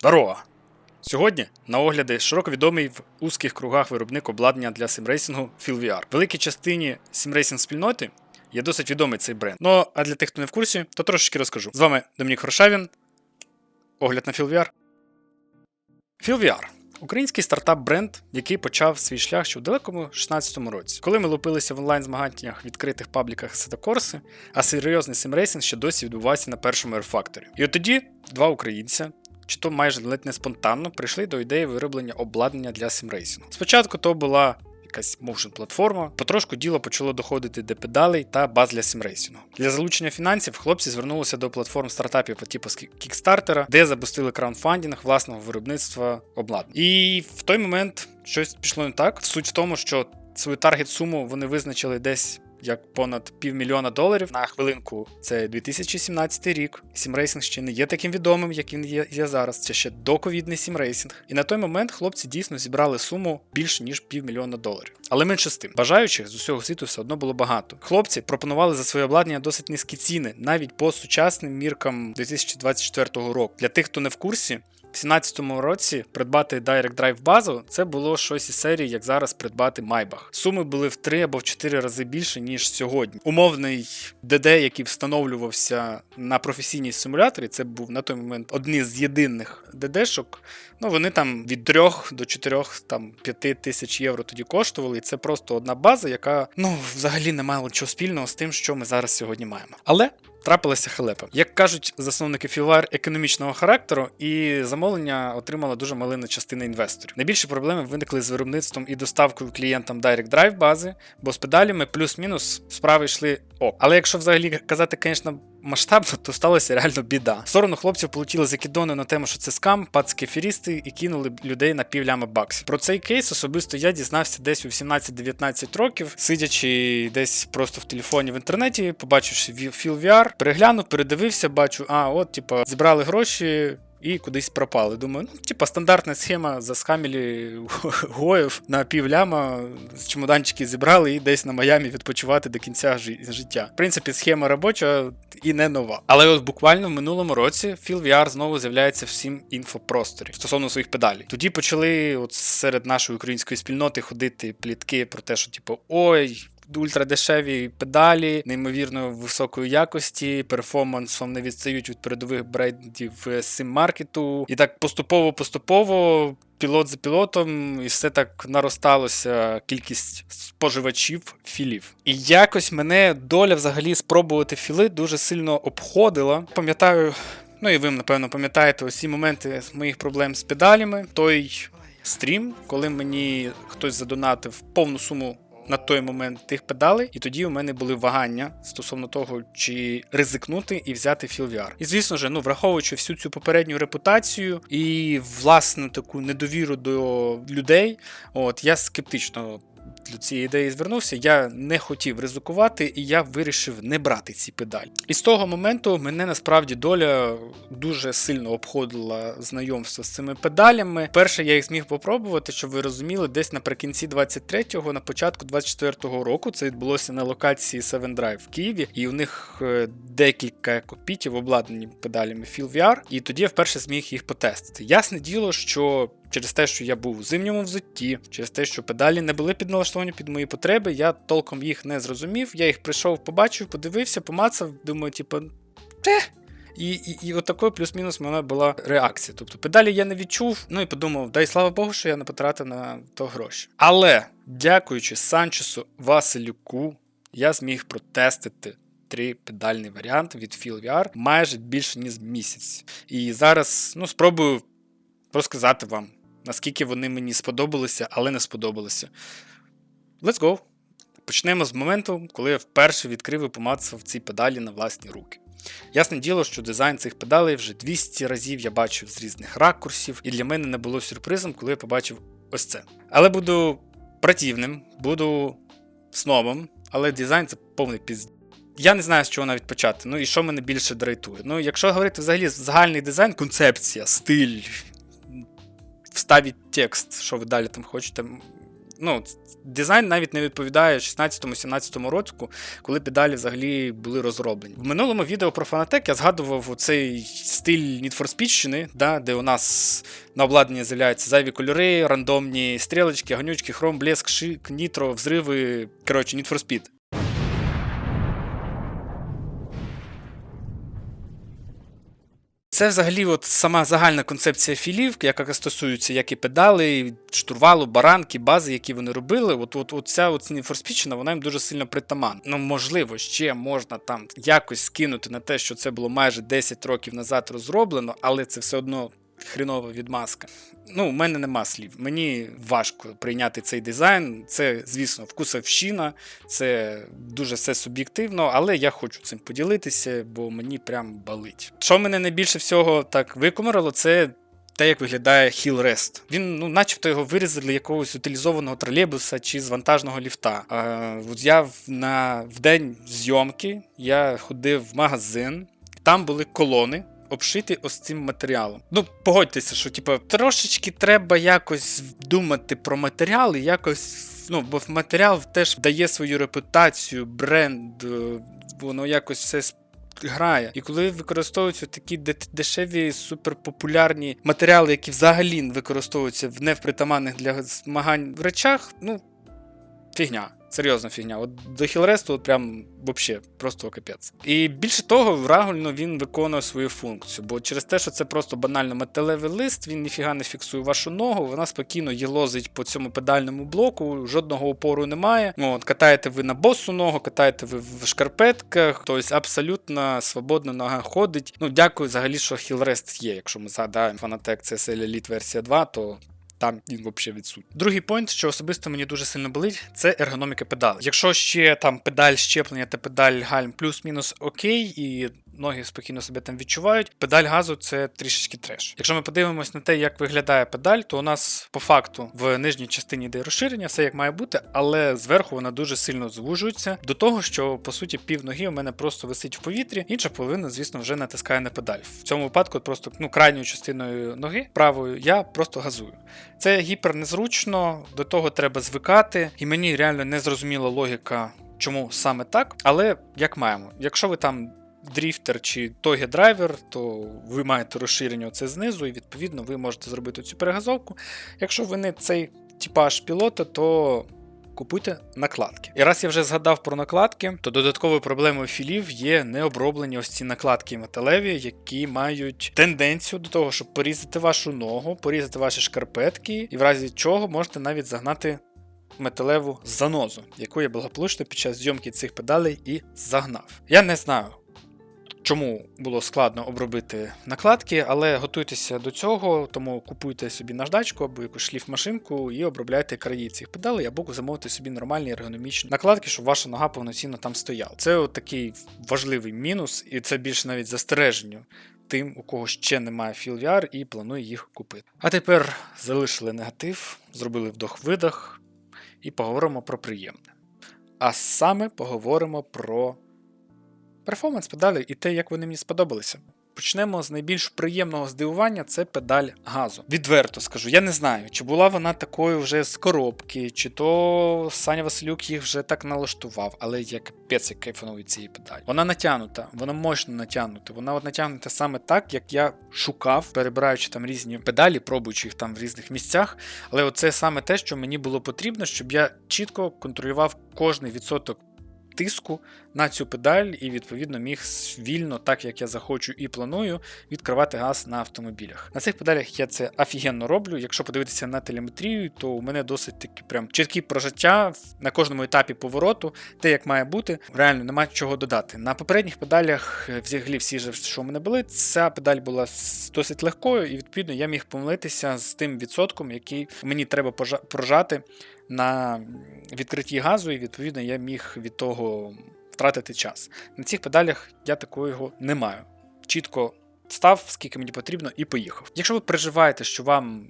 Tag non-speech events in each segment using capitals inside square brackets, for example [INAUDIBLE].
Здорово! Сьогодні на огляди широко відомий в узких кругах виробник обладнання для симрейсингу FieldVR. Великій частині симрейсинг спільноти є досить відомий цей бренд. Ну а для тих, хто не в курсі, то трошечки розкажу. З вами Домінік Хорошавін. Огляд на FieldVR. FieldVR – український стартап-бренд, який почав свій шлях ще в далекому 16-му році, коли ми лупилися в онлайн-змаганнях в відкритих пабліках Сетакорси, а серйозний симрейсинг ще досі відбувався на першому Air І от тоді два українця, чи то майже ледь не спонтанно прийшли до ідеї вироблення обладнання для симрейсингу. Спочатку то була якась motion платформа, потрошку діло почало доходити до педалей та баз для симрейсингу. Для залучення фінансів хлопці звернулися до платформ стартапів по типу Kickstarter, де запустили краундфандінг власного виробництва обладнання. І в той момент щось пішло не так. Суть в тому, що свою таргет суму вони визначили десь як понад півмільйона доларів на хвилинку. Це 2017 рік. Сімрейсинг ще не є таким відомим, як він є, є зараз. Це ще доковідний сімрейсинг. І на той момент хлопці дійсно зібрали суму більш ніж півмільйона доларів. Але менше з тим, бажаючих з усього світу все одно було багато. Хлопці пропонували за своє обладнання досить низькі ціни, навіть по сучасним міркам 2024 року. Для тих, хто не в курсі. В 2017 році придбати Direct Drive базу це було щось із серії, як зараз придбати Maybach. Суми були в 3 або в 4 рази більше, ніж сьогодні. Умовний ДД, який встановлювався на професійній симуляторі, це був на той момент одні з єдиних ДД-шок. Ну вони там від 3 до 4 там 5 тисяч євро тоді коштували. І це просто одна база, яка ну взагалі не мала нічого спільного з тим, що ми зараз сьогодні маємо. Але трапилася халепа. Як кажуть засновники філар економічного характеру, і замовлення отримала дуже малина частина інвесторів. Найбільші проблеми виникли з виробництвом і доставкою клієнтам Direct Drive бази, бо з педалями плюс-мінус справи йшли ок. Але якщо взагалі казати, звісно, масштабно, [LAUGHS] то сталася реально біда. Сторону хлопців полетіли закидони на тему, що це скам, пацки фірісти і кинули людей на півлями баксів. Про цей кейс особисто я дізнався десь у 17-19 років, сидячи десь просто в телефоні в інтернеті, побачивши VR, переглянув, передивився, бачу, а от, типа, зібрали гроші і кудись пропали. Думаю, ну, типа стандартна схема заскамілі [LAUGHS] гоїв на півляма, з чемоданчики зібрали і десь на Майамі відпочивати до кінця життя. В принципі, схема робоча і не нова. Але от буквально в минулому році FeelVR знову з'являється всім інфопросторі стосовно своїх педалей. Тоді почали от серед нашої української спільноти ходити плітки про те, що типу, ой ультрадешеві педалі, неймовірно високої якості, перформансом не відстають від передових брендів сим-маркету. І так поступово-поступово. Пілот за пілотом, і все так наросталося кількість споживачів філів. І якось мене доля взагалі спробувати філи дуже сильно обходила. Пам'ятаю, ну і ви, напевно, пам'ятаєте усі моменти моїх проблем з педалями. Той стрім, коли мені хтось задонатив повну суму на той момент тих педалей, і тоді у мене були вагання стосовно того, чи ризикнути і взяти FeelVR. І звісно ж, ну враховуючи всю цю попередню репутацію і власну таку недовіру до людей, от я скептично до цієї ідеї звернувся, я не хотів ризикувати, і я вирішив не брати ці педалі. І з того моменту мене насправді доля дуже сильно обходила знайомство з цими педалями. Перше, я їх зміг попробувати, щоб ви розуміли, десь наприкінці 23-го, на початку 24-го року це відбулося на локації Seven Drive в Києві, і у них е, декілька копітів обладнані педалями FeelVR, і тоді я вперше зміг їх потестити. Ясне діло, що через те, що я був у зимньому взутті, через те, що педалі не були підналаштовані під мої потреби, я толком їх не зрозумів. Я їх прийшов, побачив, подивився, помацав, думаю, типу, те. І і, і от плюс-мінус в мене була реакція. Тобто педалі я не відчув, ну і подумав, дай слава Богу, що я не потратив на то гроші. Але дякуючи Санчесу Василюку, я зміг протестити три педальний варіант від FeelVR майже більше ніж місяць. І зараз ну, спробую розказати вам, наскільки вони мені сподобалися, але не сподобалися. Let's go! Почнемо з моменту, коли я вперше відкрив і помацав ці педалі на власні руки. Ясне діло, що дизайн цих педалей вже 200 разів я бачив з різних ракурсів, і для мене не було сюрпризом, коли я побачив ось це. Але буду противним, буду снобом, але дизайн це повний пізд. Я не знаю, з чого навіть почати. Ну і що мене більше драйтує. Ну, якщо говорити взагалі загальний дизайн, концепція, стиль, вставіть текст, що ви далі там хочете. Ну, дизайн навіть не відповідає 16-17 року, коли педалі взагалі були розроблені. В минулому відео про Fanatec я згадував цей стиль Need for да, де у нас на обладнанні з'являються зайві кольори, рандомні стрілочки, гонючки, хром, блеск, шик, нітро, взриви. Коротше, Need for Speed. Це взагалі от сама загальна концепція філів, яка стосується як і педалей, штурвалу, баранки, бази, які вони робили. От, от, от ця от форспічна, вона їм дуже сильно притаманна. Ну, можливо, ще можна там якось скинути на те, що це було майже 10 років назад розроблено, але це все одно. Хрінова відмазка. Ну, у мене нема слів. Мені важко прийняти цей дизайн. Це, звісно, вкусовщина, це дуже все суб'єктивно, але я хочу цим поділитися, бо мені прям болить. Що мене найбільше всього так викумарило, це. Те, як виглядає Хілрест. Він, ну, начебто, його вирізали якогось утилізованого тролейбуса чи з вантажного ліфта. А, от я в, на, в день зйомки я ходив в магазин, там були колони, обшиті ось цим матеріалом. Ну, погодьтеся, що типу, трошечки треба якось думати про матеріал і якось. Ну, бо матеріал теж дає свою репутацію, бренд, е, воно якось все грає. І коли використовуються такі дешеві, суперпопулярні матеріали, які взагалі використовуються в невпритаманних для змагань речах, ну, фігня. Серйозна фігня. От до Хілресту от прям вообще просто капець. І більше того, рагульно він виконує свою функцію, бо через те, що це просто банально металевий лист, він ніфіга не фіксує вашу ногу, вона спокійно їлозить по цьому педальному блоку, жодного опору немає. От, катаєте ви на босу ногу, катаєте ви в шкарпетках, тобто абсолютно свободно нога ходить. Ну, дякую взагалі, що Хілрест є. Якщо ми згадаємо Fanatec CSL Elite версія 2, то там він взагалі відсутній. Другий пойнт, що особисто мені дуже сильно болить, це ергономіка педалей. Якщо ще там педаль щеплення та педаль гальм плюс-мінус окей, і ноги спокійно себе там відчувають, педаль газу це трішечки треш. Якщо ми подивимось на те, як виглядає педаль, то у нас по факту в нижній частині йде розширення, все як має бути, але зверху вона дуже сильно звужується до того, що по суті пів ноги у мене просто висить в повітрі, інша половина, звісно, вже натискає на педаль. В цьому випадку просто ну крайньою частиною ноги правою я просто газую. Це гіпер незручно, до того треба звикати, і мені реально не зрозуміла логіка, чому саме так. Але як маємо, якщо ви там. Дріфтер чи тогі драйвер, то ви маєте розширення оце знизу, і відповідно ви можете зробити цю перегазовку. Якщо ви не цей типаж пілота, то купуйте накладки. І раз я вже згадав про накладки, то додатковою проблемою філів є необроблені ось ці накладки металеві, які мають тенденцію до того, щоб порізати вашу ногу, порізати ваші шкарпетки, і в разі чого можете навіть загнати. Металеву занозу, яку я благополучно під час зйомки цих педалей і загнав. Я не знаю, чому було складно обробити накладки, але готуйтеся до цього, тому купуйте собі наждачку або якусь шліфмашинку і обробляйте краї цих педалей, або замовити собі нормальні ергономічні накладки, щоб ваша нога повноцінно там стояла. Це от такий важливий мінус, і це більше навіть застереженню. Тим, у кого ще немає FeelVR і планує їх купити. А тепер залишили негатив, зробили вдох-видох і поговоримо про приємне. А саме поговоримо про перформанс педалі і те, як вони мені сподобалися. Почнемо з найбільш приємного здивування це педаль газу. Відверто скажу, я не знаю, чи була вона такою вже з коробки, чи то Саня Василюк їх вже так налаштував, але я капець як кайфанув від цієї педалі. Вона натягнута, вона мощно натягнута. Вона от натягнута саме так, як я шукав, перебираючи там різні педалі, пробуючи їх там в різних місцях. Але оце саме те, що мені було потрібно, щоб я чітко контролював кожний відсоток тиску на цю педаль і, відповідно, міг вільно, так як я захочу і планую, відкривати газ на автомобілях. На цих педалях я це офігенно роблю. Якщо подивитися на телеметрію, то у мене досить такі прям чіткі прожиття на кожному етапі повороту, те, як має бути, реально немає чого додати. На попередніх педалях, е, взагалі, всі що у мене були, ця педаль була досить легкою, і відповідно я міг помилитися з тим відсотком, який мені треба прожати на відкритті газу, і відповідно я міг від того втратити час. На цих педалях я такого не маю. Чітко став, скільки мені потрібно, і поїхав. Якщо ви переживаєте, що вам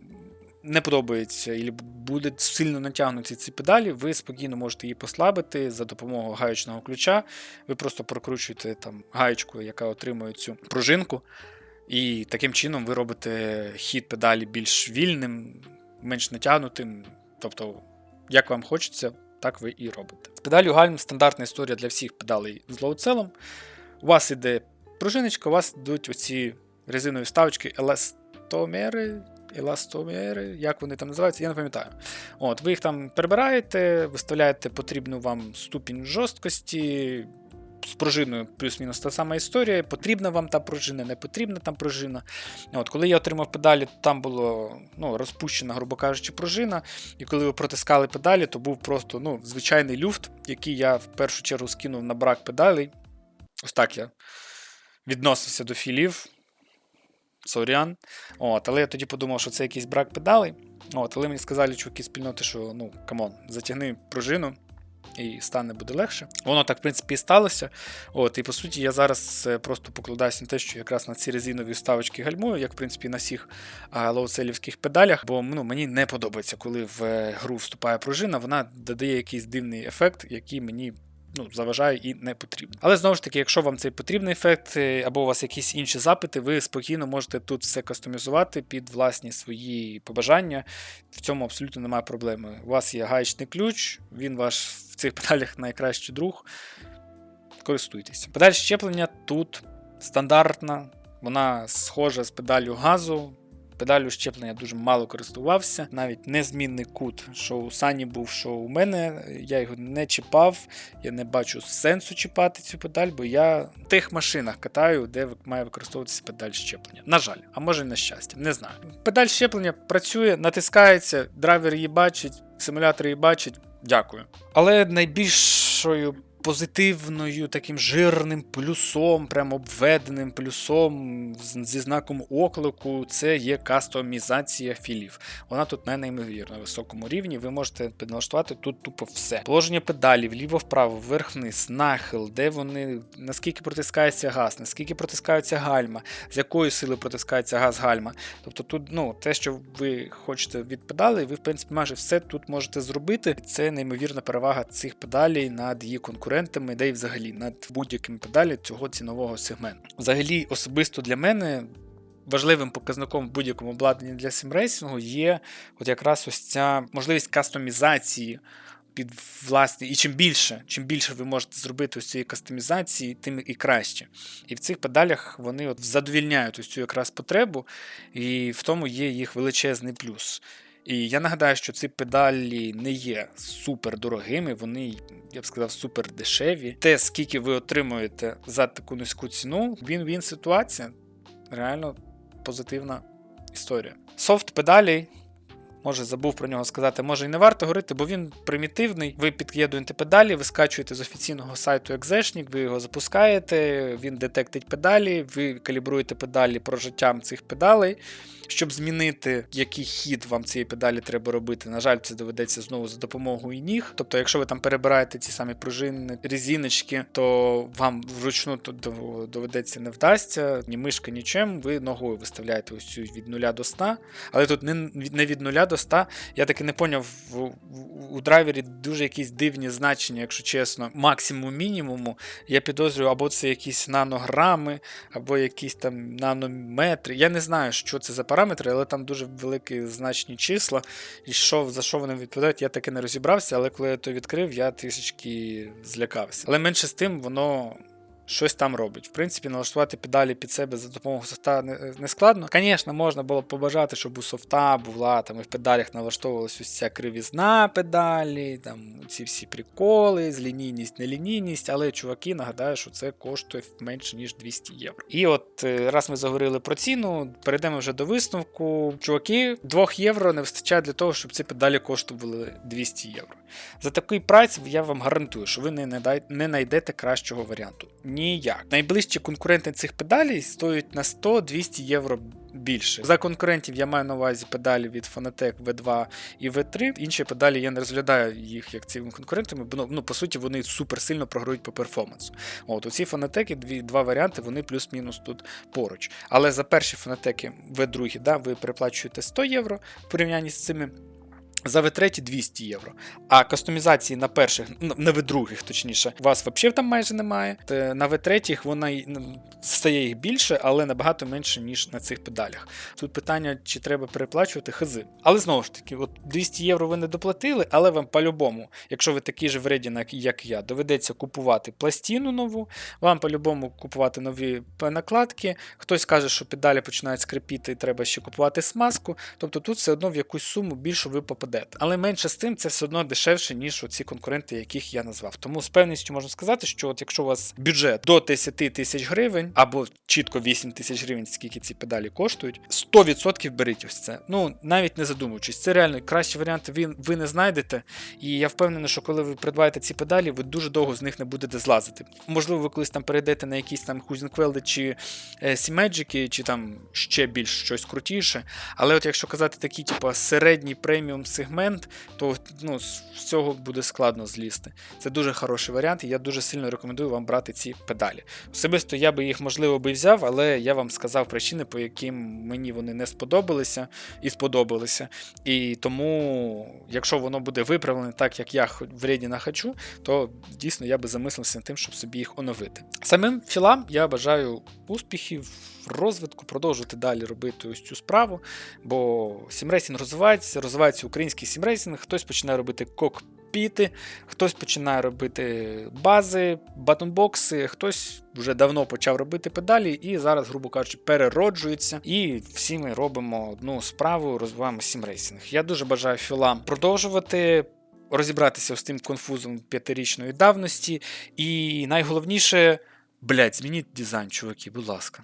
не подобається і буде сильно натягнуті ці педалі, ви спокійно можете її послабити за допомогою гаючного ключа. Ви просто прокручуєте там гаєчку, яка отримує цю пружинку. І таким чином ви робите хід педалі більш вільним, менш натягнутим. Тобто як вам хочеться, так ви і робите. З педалю гальм стандартна історія для всіх педалей з лоуцелом. У вас іде пружиночка, у вас йдуть оці резинові вставочки еластомери. Еластомери, як вони там називаються, я не пам'ятаю. От, Ви їх там перебираєте, виставляєте потрібну вам ступінь жорсткості. З пружиною плюс-мінус та сама історія. Потрібна вам та пружина, не потрібна там пружина. От, Коли я отримав педалі, там було ну, розпущена, грубо кажучи, пружина. І коли ви протискали педалі, то був просто ну, звичайний люфт, який я в першу чергу скинув на брак педалей. Ось так я відносився до філів. Сорян. От, Але я тоді подумав, що це якийсь брак педалей. От, Але мені сказали чуваки спільноти, що ну, камон, затягни пружину. І стане буде легше. Воно так, в принципі, і сталося. От, І по суті, я зараз е, просто покладаюся на те, що якраз на ці резинові вставочки гальмую, як в принципі на всіх лоуцелівських педалях, бо ну, мені не подобається, коли в е, гру вступає пружина, вона додає якийсь дивний ефект, який мені ну, заважає і не потрібно. Але знову ж таки, якщо вам цей потрібний ефект, е, або у вас якісь інші запити, ви спокійно можете тут все кастомізувати під власні свої побажання. В цьому абсолютно немає проблеми. У вас є гаєчний ключ, він ваш в цих педалях найкращий друг. Користуйтесь. Педаль щеплення тут стандартна, вона схожа з педалю газу. Педалю щеплення дуже мало користувався, навіть незмінний кут, що у Сані був, що у мене. Я його не чіпав, я не бачу сенсу чіпати цю педаль, бо я в тих машинах катаю, де має використовуватися педаль щеплення. На жаль, а може на щастя, не знаю. Педаль щеплення працює, натискається, драйвер її бачить, симулятор її бачить. Дякую. Але найбільшою позитивною таким жирним плюсом, прям обведеним плюсом зі знаком оклику, це є кастомізація філів. Вона тут не неймовірно на високому рівні. Ви можете підналаштувати тут тупо все. Положення педалів, вліво-вправо, вверх-вниз, нахил, де вони, наскільки протискається газ, наскільки протискаються гальма, з якої сили протискається газ гальма. Тобто тут ну, те, що ви хочете від педалей, ви, в принципі, майже все тут можете зробити. Це неймовірна перевага цих педалей над її конкурентами конкурентами, де й взагалі над будь-якими педалі цього цінового сегменту. Взагалі, особисто для мене. Важливим показником в будь-якому обладнанні для сімрейсингу є от якраз ось ця можливість кастомізації під власні. І чим більше чим більше ви можете зробити ось цієї кастомізації, тим і краще. І в цих педалях вони от задовільняють ось цю якраз потребу, і в тому є їх величезний плюс. І я нагадаю, що ці педалі не є супер дорогими, вони, я б сказав, супер дешеві. Те, скільки ви отримуєте за таку низьку ціну, він-він ситуація. Реально позитивна історія. Софт педалі Може, забув про нього сказати, може і не варто говорити, бо він примітивний. Ви під'єднуєте педалі, ви скачуєте з офіційного сайту Exешник, ви його запускаєте, він детектить педалі, ви калібруєте педалі прожиттям цих педалей. Щоб змінити, який хід вам цієї педалі треба робити, на жаль, це доведеться знову за допомогою ніг. Тобто, якщо ви там перебираєте ці самі пружини, резиночки, то вам вручну доведеться не вдасться, ні мишка, нічим, ви ногою виставляєте ось цю від 0 до 100, але тут не від 0 до 100. Я таки не поняв, у драйвері дуже якісь дивні значення, якщо чесно, максимум мінімуму. Я підозрюю, або це якісь нанограми, або якісь там нанометри. Я не знаю, що це за параметри, але там дуже великі значні числа. І що, за що вони відповідають, я таки не розібрався, але коли я то відкрив, я трішечки злякався. Але менше з тим, воно щось там робить. В принципі, налаштувати педалі під себе за допомогою софта не, не складно. Звісно, можна було б побажати, щоб у софта була там і в педалях налаштовувалася ось ця кривізна педалі, там ці всі приколи, з лінійність, нелінійність, але чуваки нагадаю, що це коштує менше ніж 200 євро. І от е, раз ми заговорили про ціну, перейдемо вже до висновку. Чуваки, 2 євро не вистачає для того, щоб ці педалі коштували 200 євро. За такий прайс я вам гарантую, що ви не знайдете кращого варіанту. Ніяк. Найближчі конкуренти цих педалей стоять на 100-200 євро більше. За конкурентів я маю на увазі педалі від Fanatec V2 і V3. Інші педалі я не розглядаю їх як цими конкурентами, бо ну, по суті вони супер сильно програють по перформансу. От Оці Fanatec, дві, два варіанти, вони плюс-мінус тут поруч. Але за перші Fanatec V2 да, ви переплачуєте 100 євро в порівнянні з цими. За V3 200 євро. А кастомізації на перших, ну, на V2, точніше, у вас взагалі там майже немає. Те На V3 вона ну, стає їх більше, але набагато менше, ніж на цих педалях. Тут питання, чи треба переплачувати хз. Але знову ж таки, от 200 євро ви не доплатили, але вам по-любому, якщо ви такий же вредінак, як я, доведеться купувати пластину нову, вам по-любому купувати нові накладки. Хтось каже, що педалі починають скрипіти, і треба ще купувати смазку. Тобто тут все одно в якусь суму більшу ви попадете. Але менше з тим це все одно дешевше, ніж оці конкуренти, яких я назвав. Тому з певністю можна сказати, що от якщо у вас бюджет до 10 тисяч гривень або чітко 8 тисяч гривень, скільки ці педалі коштують, 100% беріть ось це. Ну навіть не задумуючись, це реально кращий варіант ви, ви не знайдете. І я впевнений, що коли ви придбаєте ці педалі, ви дуже довго з них не будете злазити. Можливо, ви колись там перейдете на якісь там Хузінквелди чи Сімеджики, чи там ще більш щось крутіше. Але от якщо казати такий, типу, середній преміум сегмент, то ну, з цього буде складно злізти. Це дуже хороший варіант, і я дуже сильно рекомендую вам брати ці педалі. Особисто я би їх, можливо, би взяв, але я вам сказав причини, по яким мені вони не сподобалися і сподобалися. І тому, якщо воно буде виправлене так, як я в Рідіна хочу, то дійсно я би замислився над тим, щоб собі їх оновити. Самим філам я бажаю успіхів, розвитку, продовжувати далі робити ось цю справу, бо сімрейсінг розвивається, розвивається український сімрейсінг, хтось починає робити кокпіти, хтось починає робити бази, батонбокси, хтось вже давно почав робити педалі і зараз, грубо кажучи, перероджується. І всі ми робимо одну справу, розвиваємо сімрейсінг. Я дуже бажаю філам продовжувати. Розібратися з тим конфузом п'ятирічної давності, і найголовніше, блядь, змініть дизайн, чуваки, будь ласка.